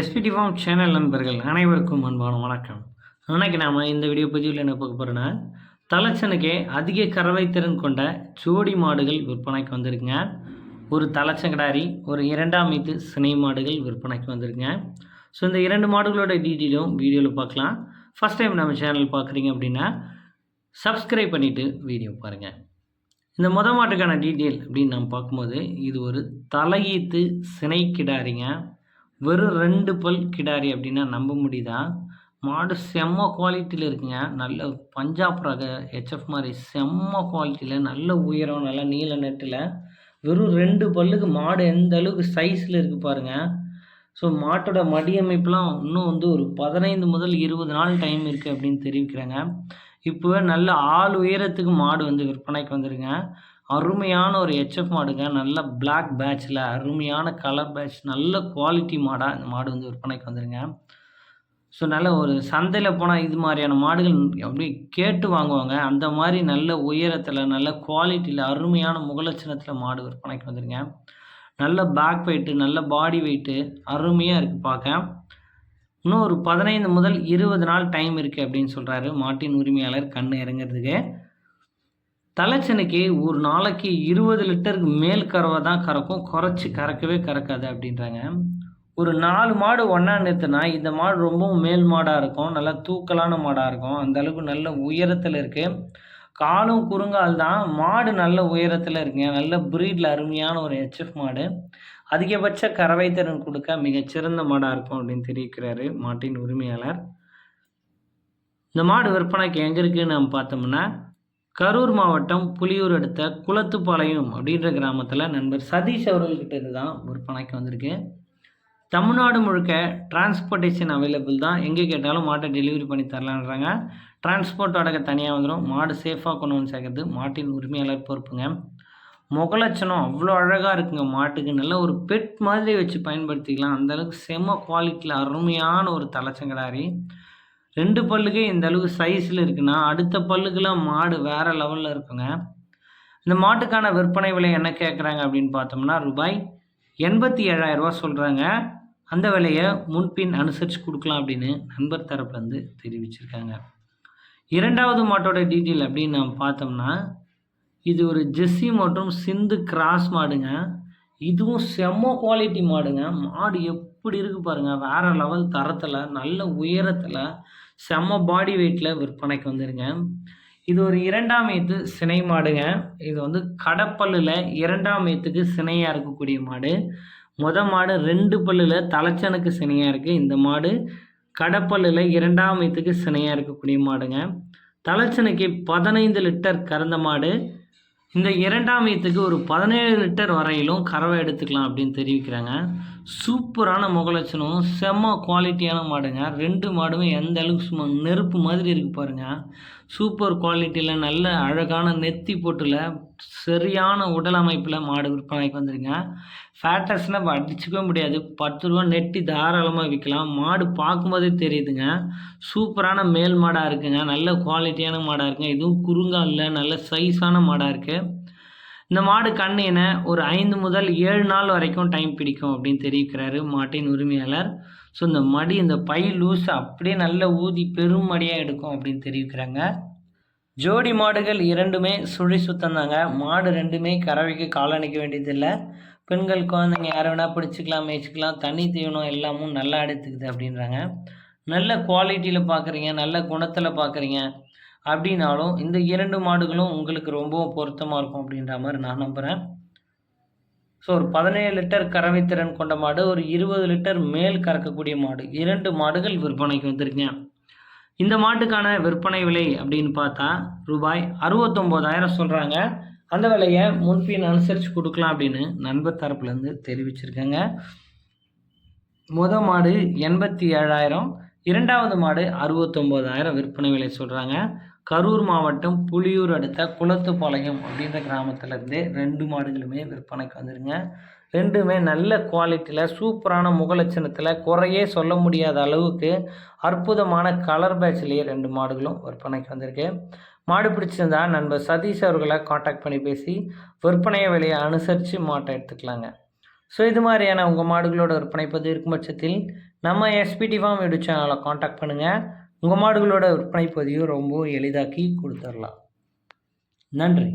SPD form channel நண்பர்கள் அனைவருக்கும் அன்பான வணக்கம். இன்னைக்கு நாம் இந்த வீடியோ பதிவில் என்ன பார்க்க போகிறோன்னா தலைச்சனுக்கே அதிக கறவை திறன் கொண்ட ஜோடி மாடுகள் விற்பனைக்கு வந்திருக்குங்க. ஒரு தலைச்சங்கடாரி ஒரு இரண்டாம் மீது சினை மாடுகள் விற்பனைக்கு வந்திருக்குங்க. ஸோ இந்த இரண்டு மாடுகளோட டீட்டெயிலும் வீடியோவில் பார்க்கலாம். ஃபஸ்ட் டைம் நம்ம சேனல் பார்க்குறீங்க அப்படின்னா சப்ஸ்கிரைப் பண்ணிவிட்டு வீடியோ பாருங்கள் இந்த முத மாட்டுக்கான டீட்டெயில் அப்படின்னு நம்ம பார்க்கும்போது இது ஒரு தலையீத்து சினை கிடாரிங்க. வெறும் ரெண்டு பல் கிடாரி அப்படின்னா நம்ப முடியுதா? மாடு செம்ம குவாலிட்டியில் இருக்குங்க. நல்ல பஞ்சாப் ரக ஹெச்எஃப் மாதிரி செம்ம குவாலிட்டியில் நல்ல உயரம் நல்ல நீல நெட்டில் வெறும் ரெண்டு பல்லுக்கு மாடு எந்த அளவுக்கு சைஸில் இருக்குது பாருங்கள் ஸோ மாட்டோட மடியமைப்புலாம் இன்னும் வந்து ஒரு பதினைந்து முதல் இருபது நாள் டைம் இருக்குது அப்படின்னு தெரிவிக்கிறாங்க. இப்போவே நல்ல ஆள் உயரத்துக்கு மாடு வந்து விற்பனைக்கு வந்துருங்க அருமையான ஒரு ஹெச்எஃப் மாடுங்க. நல்ல பிளாக் பேட்சில் அருமையான கலர் பேட்ச் நல்ல குவாலிட்டி மாடாக இந்த மாடு வந்து விற்பனைக்கு வந்துருங்க. ஸோ நல்ல ஒரு சந்தையில் போனால் இது மாதிரியான மாடுகள் அப்படியே கேட்டு வாங்குவாங்க. அந்த மாதிரி நல்ல உயரத்தில் நல்ல குவாலிட்டியில் அருமையான முகலட்சணத்தில் மாடு விற்பனைக்கு வந்துருங்க. நல்ல பேக் வெயிட்டு நல்ல பாடி வெயிட்டு அருமையாக இருக்குது பார்க்க இன்னும் ஒரு பதினைந்து முதல் இருபது நாள் டைம் இருக்குது அப்படின்னு சொல்கிறாரு மாட்டின் உரிமையாளர் கண் இறங்குறதுக்கு. தலைச்சனுக்கு ஒரு நாளைக்கு இருபது லிட்டருக்கு மேல் கறவை தான் கறக்கும். குறைச்சி கறக்கவே கறக்காது அப்படின்றாங்க. ஒரு நாலு மாடு ஒன்றா நிறுத்தினா இந்த மாடு ரொம்பவும் மேல் மாடாக இருக்கும். நல்லா தூக்கலான மாடாக இருக்கும். அந்த அளவுக்கு நல்ல உயரத்தில் இருக்குது காலும் குறுங்கால் தான். மாடு நல்ல உயரத்தில் இருக்குங்க. நல்ல ப்ரீடில் அருமையான ஒரு ஹெச்எஃப் மாடு. அதிகபட்ச கறவை திறன் கொடுக்க மிகச்சிறந்த மாடாக இருக்கும் அப்படின்னு தெரிவிக்கிறாரு மாட்டின் உரிமையாளர். இந்த மாடு விற்பனைக்கு எங்கே இருக்குன்னு நம்ம பார்த்தோம்னா கரூர் மாவட்டம் புலியூர் அடுத்த குளத்துப்பாளையம் அப்படின்ற கிராமத்தில் நண்பர் சதீஷ் அவர்கள்கிட்ட இருந்து தான் விற்பனைக்கு வந்திருக்கு. தமிழ்நாடு முழுக்க டிரான்ஸ்போர்ட்டேஷன் அவைலபிள் தான். எங்கே கேட்டாலும் மாட்டை டெலிவரி பண்ணி தரலான்றாங்க. டிரான்ஸ்போர்ட் வாடகை தனியாக வந்துடும் மாடு சேஃபாக கொண்டு வந்து சேர்க்கறது மாட்டின் உரிமையாளர் பொறுப்புங்க. முகலட்சணம் அவ்வளோ அழகாக இருக்குங்க மாட்டுக்கு. நல்ல ஒரு பெட் மாதிரி வச்சு பயன்படுத்திக்கலாம். அந்தளவுக்கு செம்ம குவாலிட்டியில் அருமையான ஒரு தலைச்சங்கடாரி. ரெண்டு பல்லுக்கே இந்த அளவுக்கு சைஸில் இருக்குன்னா அடுத்த பல்லுக்கெல்லாம் மாடு வேறு லெவலில் இருக்குங்க. இந்த மாட்டுக்கான விற்பனை விலை என்ன கேட்குறாங்க அப்படின்னு பார்த்தோம்னா ரூபாய் எண்பத்தி ஏழாயிரரூபா சொல்கிறாங்க அந்த விலையை முன்பின் அனுசரித்து கொடுக்கலாம் அப்படின்னு நண்பர் தரப்புலேருந்து தெரிவிச்சிருக்காங்க. இரண்டாவது மாட்டோட டீட்டெயில் அப்படின்னு நம்ம பார்த்தோம்னா இது ஒரு ஜெஸ்ஸி மற்றும் சிந்து கிராஸ் மாடுங்க. இதுவும் செம்ம குவாலிட்டி மாடுங்க. மாடு எப்படி இருக்குது பாருங்கள் வேறு லெவல் தரத்தில் நல்ல உயரத்தில் செம்ம பாடி வெயிட்டில் விற்பனைக்கு வந்துருங்க. இது ஒரு இரண்டாம் ஏத்து சினை மாடுங்க. இது வந்து கடப்பல்லில் இரண்டாம் ஏத்துக்கு சினையாக இருக்கக்கூடிய மாடு. முத மாடு ரெண்டு பல்லில் தலைச்சனுக்கு சினையாக இருக்குது இந்த மாடு கடப்பல்லில் இரண்டாம் ஏத்துக்கு சினையாக இருக்கக்கூடிய மாடுங்க. தலைச்சனுக்கு பதினைந்து லிட்டர் கறந்த மாடு. இந்த இரண்டாம் ஈத்துக்கு ஒரு பதினேழு லிட்டர் வரையிலும் கறவை எடுத்துக்கலாம் அப்படின்னு தெரிவிக்கிறாங்க. சூப்பரான முகலட்சணம் செம்ம குவாலிட்டியான மாடுங்க. ரெண்டு மாடுமே எந்த அளவுக்கு சும்மா நெருப்பு மாதிரி இருக்கு பாருங்கள் சூப்பர் குவாலிட்டியில் நல்ல அழகான நெத்தி போட்டில் சரியான உடல் அமைப்பில் மாடு விற்பனைக்கு வந்துருங்க. ஃபேட்டஸ்னால் அடிச்சுக்கவே முடியாது. பத்து ரூபா நெட்டி தாராளமாக விற்கலாம் மாடு பார்க்கும்போதே தெரியுதுங்க. சூப்பரான மேல் மாடாக இருக்குங்க. நல்ல குவாலிட்டியான மாடாக இருக்குங்க. இதுவும் இல்லை நல்ல சைஸான மாடாக இருக்குது இந்த மாடு கண்ணினை ஒரு ஐந்து முதல் ஏழு நாள் வரைக்கும் டைம் பிடிக்கும் அப்படின்னு தெரிவிக்கிறாரு மாட்டின் உரிமையாளர். ஸோ இந்த மடி இந்த பை லூஸ் அப்படியே நல்ல ஊதி பெரும் மடியாக எடுக்கும் அப்படின்னு தெரிவிக்கிறாங்க. ஜோடி மாடுகள் இரண்டுமே சுழி சுத்தம் தாங்க மாடு ரெண்டுமே கறவைக்கு காலணிக்க வேண்டியதில்லை. பெண்கள் குழந்தைங்க யாரை வேணால் பிடிச்சிக்கலாம் மேய்ச்சிக்கலாம் தண்ணி தீவனம் எல்லாமும் நல்லா எடுத்துக்குது அப்படின்றாங்க. நல்ல குவாலிட்டியில் பார்க்குறீங்க நல்ல குணத்தில் பார்க்குறீங்க அப்படின்னாலும் இந்த இரண்டு மாடுகளும் உங்களுக்கு ரொம்பவும் பொருத்தமாக இருக்கும் அப்படின்ற மாதிரி நான் நம்புகிறேன் ஸோ ஒரு பதினேழு லிட்டர் கறவை திறன் கொண்ட மாடு ஒரு இருபது லிட்டர் மேல் கறக்கக்கூடிய மாடு. இரண்டு மாடுகள் விற்பனைக்கு வந்திருக்கேன் இந்த மாட்டுக்கான விற்பனை விலை அப்படின்னு பார்த்தா ரூபாய் அறுபத்தொம்போதாயிரம் சொல்கிறாங்க அந்த விலையை முன்பின் அனுசரித்து கொடுக்கலாம் அப்படின்னு நண்பர் தரப்புலேருந்து தெரிவிச்சிருக்காங்க. முத மாடு எண்பத்தி ஏழாயிரம் இரண்டாவது மாடு அறுபத்தொம்போதாயிரம் விற்பனை விலை சொல்கிறாங்க கரூர் மாவட்டம் புலியூர் அடுத்த குளத்துப்பாளையம் அப்படின்ற கிராமத்துலேருந்து ரெண்டு மாடுகளுமே விற்பனைக்கு வந்துருங்க. ரெண்டுமே நல்ல குவாலிட்டியில் சூப்பரான முகலட்சணத்தில் குறையே சொல்ல முடியாத அளவுக்கு அற்புதமான கலர் பேட்ச்லேயே ரெண்டு மாடுகளும் விற்பனைக்கு வந்திருக்கு. மாடு பிடிச்சிருந்தா நண்பர் சதீஷ் அவர்களை காண்டாக்ட் பண்ணி பேசி விற்பனை விலையை அனுசரித்து மாட்டை எடுத்துக்கலாங்க. ஸோ இது மாதிரியான உங்கள் மாடுகளோட விற்பனை பதிவு இருக்கும் பட்சத்தில் நம்ம எஸ்பிடி ஃபார்ம் யூடியூப் சேனலை காண்டாக்ட் பண்ணுங்கள் உங்கள் மாடுகளோட விற்பனை பதிவு ரொம்ப எளிதாக்கி கொடுத்துடலாம். நன்றி.